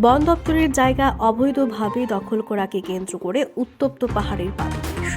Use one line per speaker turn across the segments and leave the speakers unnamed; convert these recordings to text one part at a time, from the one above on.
বন দপ্তরের জায়গা অবৈধভাবে দখল করাকে কেন্দ্র করে উত্তপ্ত পাহাড়ের পাদদেশ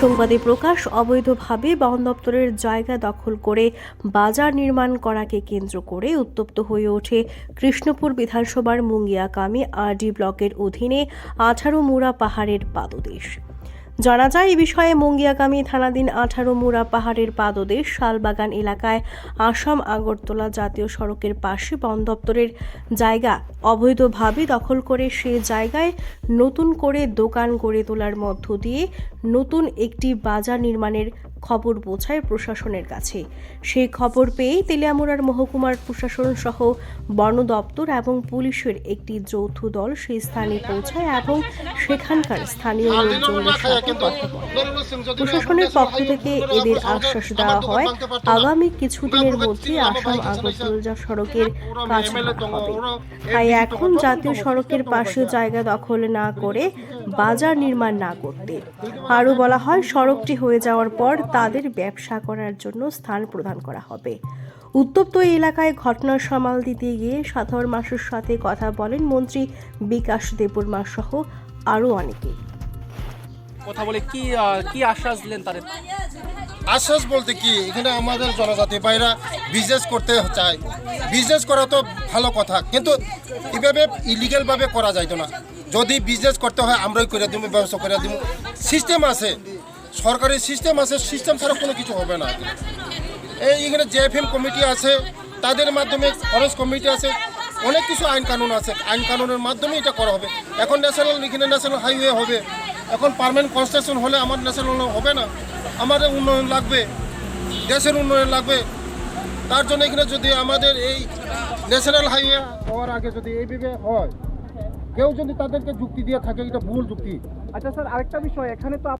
সংবাদে প্রকাশ, অবৈধভাবে বন দপ্তরের জায়গা দখল করে বাজার নির্মাণ করাকে কেন্দ্র করে উত্তপ্ত হয়ে ওঠে কৃষ্ণপুর বিধানসভার মুঙ্গিয়াকামি আরডি ব্লকের অধীনে আঠারো মুড়া পাহাড়ের পাদদেশ। জানা যায় এই বিষয়ে মঙ্গিয়াকামী থানাধীন আঠারো মুরা পাহাড়ের পাদদেশ শালবাগান এলাকায় আসাম আগরতলা জাতীয় সড়কের পাশে বন দপ্তরের জায়গা অবৈধভাবে দখল করে সে জায়গায় নতুন করে দোকান গড়ে তোলার মধ্য দিয়ে নতুন একটি বাজার নির্মাণের খবর পৌঁছায় প্রশাসনের কাছে। সেই খবর পেয়েই তেলিয়ামুড়ার মহকুমার প্রশাসন সহ বন দপ্তর এবং পুলিশের একটি যৌথ দল সেই স্থানে পৌঁছায় এবং সেখানকার স্থানীয় লোকজনের সাথে কথা বলে। প্রশাসনের পক্ষ থেকে এদের আশ্বাস দেওয়া হয়, আগামী কিছুদিনের মধ্যে আসাম আগরতলা সড়কের কাজ হবে। তাই এখন জাতীয় সড়কের পাশে জায়গা দখল না করে বাজার নির্মাণ না করতে। আরও বলা হয় সড়কটি হয়ে যাওয়ার পর তাদের ব্যবসা করার জন্য স্থান প্রদান করা হবে। উত্তপ্ত এই এলাকায় ঘটনার সামাল দিতে গিয়ে সাধারণ মানুষের সাথে কথা বলেন মন্ত্রী বিকাশ দেববর্মা সহ আরও অনেকে।
কথা বলে কি কি আশ্বাস দিলেন তাদের?
আশ্বাস বলতে কি এখানে আমাদের জনজাতি ভাইরা বিজনেস করতে চায়। বিজনেস করা তো ভালো কথা কিন্তু এভাবে ইলিগেলভাবে করা যাইতো না। যদি বিজনেস করতে হয়, আমরাই করে দিব ব্যবস্থা করে দিব সিস্টেম আছে। সরকারি সিস্টেম আছে সিস্টেম ছাড়া কোনো কিছু হবে না। এই এখানে জেএফএম কমিটি আছে, তাদের মাধ্যমে ফরেস্ট কমিটি আছে, অনেক কিছু আইন কানুন আছে। আইন কানুনের মাধ্যমে এটা করা হবে। এখন ন্যাশনাল এখানে ন্যাশনাল হাইওয়ে হবে। এখন পারমানেন্ট কনস্ট্রাকশন হলে আমার ন্যাশনাল হবে না। আমাদের উন্নয়ন লাগবে। দেশের উন্নয়ন লাগবে। তার জন্য এখানে যদি আমাদের এই ন্যাশনাল হাইওয়ে হওয়ার আগে যদি এইভাবে হয় কেউ যদি তাদেরকে যুক্তি দিয়ে থাকে, এটা ভুল যুক্তি।
আচ্ছা স্যার, আরেকটা বিষয়, এখানে তো